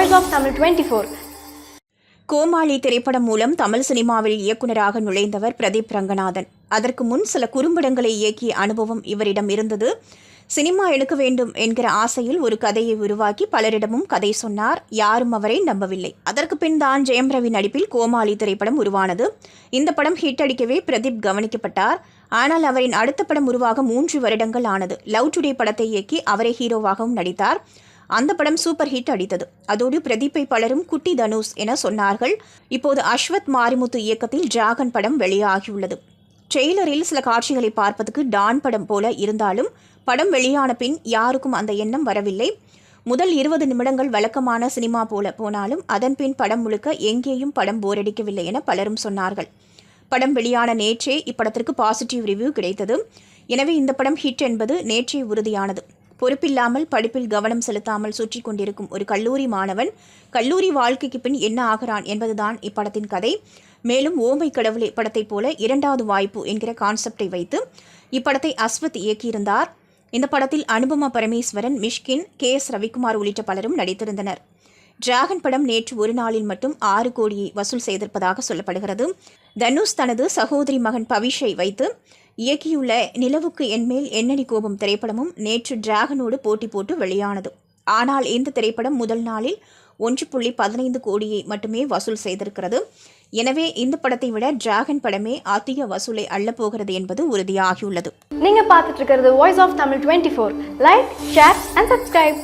Voice of Tamil twenty four Comali திரைப்படம் மூலம் தமிழ் சினிமாவில் இயக்குனராக நுழைந்தவர் பிரதீப் ரங்கநாதன். அதற்கு முன் சில குறும்படங்களை இயக்கிய அனுபவம் இவரிடம் இருந்தது. சினிமா எடுக்க வேண்டும் என்கிற ஆசையில் ஒரு கதையை உருவாக்கி பலரிடமும் கதை சொன்னார். யாரும் அவரை நம்பவில்லை. அதற்கு பின் தான் ஜெயம் ரவி நடிப்பில் கோமாளி திரைப்படம் உருவானது. இந்த படம் ஹிட் அடிக்கவே பிரதீப் கவனிக்கப்பட்டார். ஆனால் அவரின் அடுத்த படம் உருவாக மூன்று வருடங்கள் ஆனது. லவ் டுடே படத்தை இயக்கி அவரே ஹீரோவாகவும் நடித்தார். அந்த படம் சூப்பர் ஹிட் அடித்தது. அதோடு பிரதீப்பை பலரும் குட்டி தனுஷ் என சொன்னார்கள். இப்போது அஸ்வத் மாரிமுத்து இயக்கத்தில் டிராகன் படம் வெளியாகியுள்ளது. ட்ரெய்லரில் சில காட்சிகளை பார்ப்பதற்கு டான் படம் போல இருந்தாலும் படம் வெளியான பின் யாருக்கும் அந்த எண்ணம் வரவில்லை. முதல் இருபது நிமிடங்கள் வழக்கமான சினிமா போல போனாலும் அதன் பின் படம் முழுக்க எங்கேயும் படம் போரடிக்கவில்லை என பலரும் சொன்னார்கள். படம் வெளியான நேற்றே இப்படத்திற்கு பாசிட்டிவ் ரிவ்யூ கிடைத்தது. எனவே இந்த படம் ஹிட் என்பது நேற்றே உறுதியானது. பொறுப்பில்லாமல் படிப்பில் கவனம் செலுத்தாமல் சுற்றி கொண்டிருக்கும் ஒரு கல்லூரி மாணவன் கல்லூரி வாழ்க்கைக்கு பின் என்ன ஆகிறான் என்பதுதான் இப்படத்தின் கதை. மேலும் ஓமை கடவுளே படத்தைப் போல இரண்டாவது வாய்ப்பு என்கிற கான்செப்டை வைத்து இப்படத்தை அஸ்வத் இயக்கியிருந்தார். இந்த படத்தில் அனுபமா பரமேஸ்வரன் மிஷ்கின் கே எஸ் ரவிக்குமார் உள்ளிட்ட பலரும் நடித்திருந்தனர். டிராகன் படம் நேற்று ஒரு நாளில் மட்டும் ஆறு கோடியை வசூல் செய்திருப்பதாக சொல்லப்படுகிறது. தனுஷ் தனது சகோதரி மகன் பவிஷை வைத்து இயக்கியுள்ள நிலவுக்கு என்மேல் எண்ணெய் கோபம் திரைப்படமும் நேற்று டிராகனோடு போட்டி போட்டு வெளியானது. ஆனால் இந்த திரைப்படம் முதல் நாளில் ஒன்று புள்ளி பதினைந்து கோடியை மட்டுமே வசூல் செய்திருக்கிறது. எனவே இந்த படத்தை விட டிராகன் படமே அதிக வசூலை அள்ளப்போகிறது என்பது உறுதியாகியுள்ளது. நீங்க பார்த்துட்டு இருக்கிறது voice of Tamil twenty four like share and subscribe